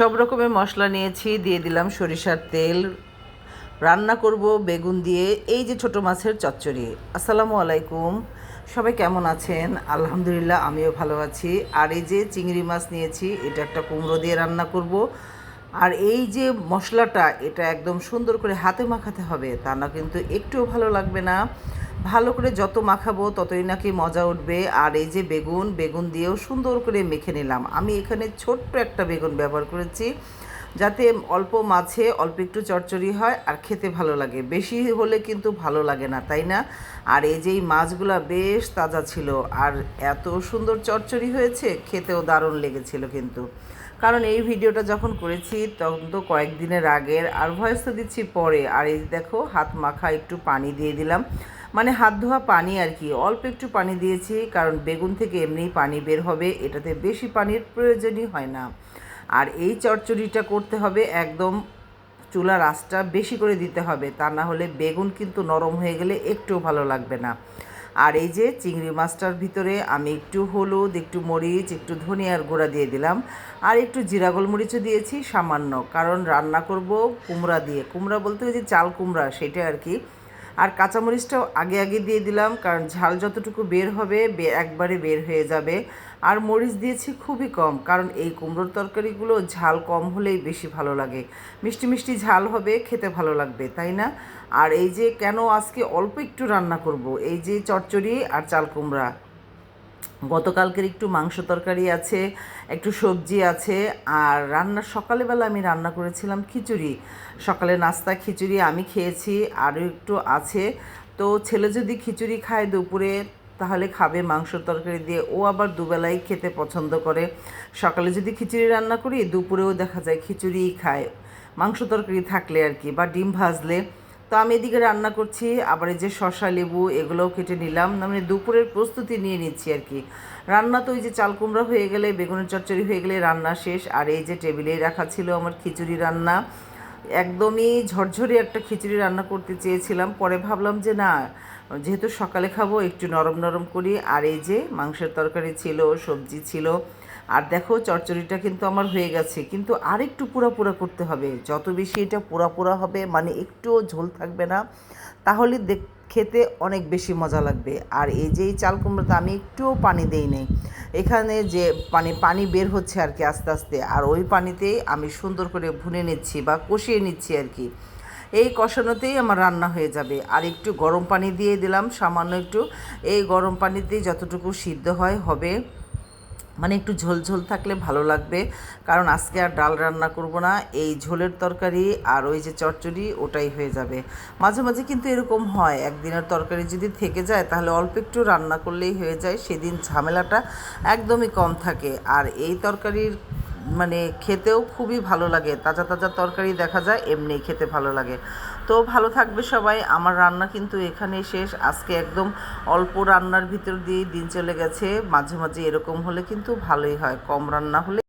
সব রকমের মশলা নিয়েছি, দিয়ে দিলাম সরিষার তেল। রান্না করব বেগুন দিয়ে, এই যে ছোট মাছের চচ্চড়ি। আসসালামু আলাইকুম। সবাই কেমন আছেন? আলহামদুলিল্লাহ, আমিও ভালো আছি। আর এই যে চিংড়ি মাছ নিয়েছি, এটা একটা কুমড়ো দিয়ে রান্না করব। আর এই যে মশলাটা, এটা একদম সুন্দর করে হাতে মাখাতে হবে, তা না কিন্তু একটুও ভালো লাগবে না। ভালো করে যত মাখাবো ততই নাকি মজা উঠবে। আর এই যে বেগুন বেগুন দিয়েও সুন্দর করে মেখে নিলাম। আমি এখানে ছোট্ট একটা বেগুন ব্যবহার করেছি, যাতে অল্প মাছে অল্প একটু চচ্চড়ি হয় আর খেতে ভালো লাগে। বেশি হলে কিন্তু ভালো লাগে না, তাই না? আর এই যে মাছগুলা বেশ তাজা ছিল, আর এত সুন্দর চচ্চড়ি হয়েছে, খেতেও দারুণ লেগেছিল কিন্তু। কারণ এই ভিডিওটা যখন করেছি, তখন তো কয়েকদিনের আগের, আর ভয়েস তো দিচ্ছি পরে। আর এই দেখো, হাত মাখা একটু পানি দিয়ে দিলাম। মানে হাত ধোয়া পানি আর কি, অল্প একটু পানি দিয়েছি, কারণ বেগুন থেকে এমনিই পানি বের হবে, এটাতে বেশি পানির প্রয়োজনই হয় না। আর এই চচ্চড়িটা করতে হবে একদম চুলার আঁচটা বেশি করে দিতে হবে, তা না হলে বেগুন কিন্তু নরম হয়ে গেলে একটুও ভালো লাগবে না। আর এই যে চিংড়ি মাছটার ভিতরে আমি একটু হলুদ, একটু মরিচ, একটু ধনিয়ার গুঁড়া দিয়ে দিলাম। আর একটু জিরা গোলমরিচও দিয়েছি সামান্য, কারণ রান্না করব কুমড়া দিয়ে। কুমড়া বলতে ওই যে চাল কুমড়া, সেটা আর কি। আর কাঁচামরিচটাও আগে আগে দিয়ে দিলাম, কারণ ঝাল যতটুকু বের হবে একবারে বের হয়ে যাবে। আর মরিচ দিয়েছি খুবই কম, কারণ এই কুমড়োর তরকারিগুলো ঝাল কম হলেই বেশি ভালো লাগে। মিষ্টি মিষ্টি ঝাল হবে, খেতে ভালো লাগবে, তাই না? আর এই যে কেন আজকে অল্প একটু রান্না করব, এই যে চচ্চড়ি আর চাল কুমড়া। গতকালকের একটু মাংস তরকারি আছে, একটু সবজি আছে, আর রান্নার সকালবেলা আমি রান্না করেছিলাম খিচুড়ি। সকালে নাস্তা, খিচুড়ি আমি খেয়েছি, আরও একটু আছে। তো ছেলে যদি খিচুড়ি খায় দুপুরে, তাহলে খাবে মাংস তরকারি দিয়ে। ও আবার দুবেলাই খেতে পছন্দ করে। সকালে যদি খিচুড়ি রান্না করি, দুপুরেও দেখা যায় খিচুড়িই খায়। মাংস তরকারি থাকলে আর কি, বা ডিম ভাজলে তো আমি এদিকে রান্না করছি, আবার এই যে শশা লেবু এগুলোও কেটে নিলাম। মানে দুপুরের প্রস্তুতি নিয়ে নিচ্ছি আর কি। রান্না তো ওই যে চাল কুমড়া হয়ে গেলে, বেগুনের চচ্চড়ি হয়ে গেলে রান্না শেষ। আর এই যে টেবিলেই রাখা ছিল আমার খিচুড়ি রান্না। একদমই ঝরঝরে একটা খিচুড়ি রান্না করতে চেয়েছিলাম। পরে ভাবলাম যে না, যেহেতু সকালে খাব, একটু নরম নরম করি। আর এই যে মাংসের তরকারি ছিল, সবজি ছিল আর দেখো, চচ্চড়িটা কিন্তু আমার হয়ে গেছে। কিন্তু আর একটু পুরা করতে হবে। যত বেশি এটা পুরা পুরা হবে মানে একটুও ঝোল থাকবে না, তাহলে দেখ, খেতে অনেক বেশি মজা লাগবে। আর এই যে এই চাল কুমড়োতে আমি একটুও পানি দেই নাই। এখানে যে মানে পানি বের হচ্ছে আর কি আস্তে আস্তে, আর ওই পানিতেই আমি সুন্দর করে ভুনে নিচ্ছি বা কষিয়ে নিচ্ছি আর কি। এই কষানোতেই আমার রান্না হয়ে যাবে। আর একটু গরম পানি দিয়ে দিলাম, সামান্য একটু। এই গরম পানিতেই যতটুকু সিদ্ধ হয়, হবে। মানে একটু ঝোলঝোল ঝোল থাকলে ভালো লাগবে। কারণ আজকে আর ডাল রান্না করব না, এই ঝোলের তরকারি আর ওই যে চচ্চড়ি ওটাই হয়ে যাবে। মাঝে মাঝে কিন্তু এরকম হয়, একদিনের তরকারি যদি থেকে যায় তাহলে অল্প একটু রান্না করলেই হয়ে যায়, সেদিন ঝামেলাটা একদমই কম থাকে। আর এই তরকারির মানে খেতেও খুবই ভালো লাগে। তাজা তাজা তরকারি দেখা যায়, এমনি খেতে ভালো লাগে। তো ভালো থাকবে সবাই। আমার রান্না কিন্তু এখানে শেষ। আজকে একদম অল্প রান্নার ভিতর দিয়ে দিন চলে গেছে। মাঝে মাঝে এরকম হলে কিন্তু ভালোই হয়। কম রান্না হলে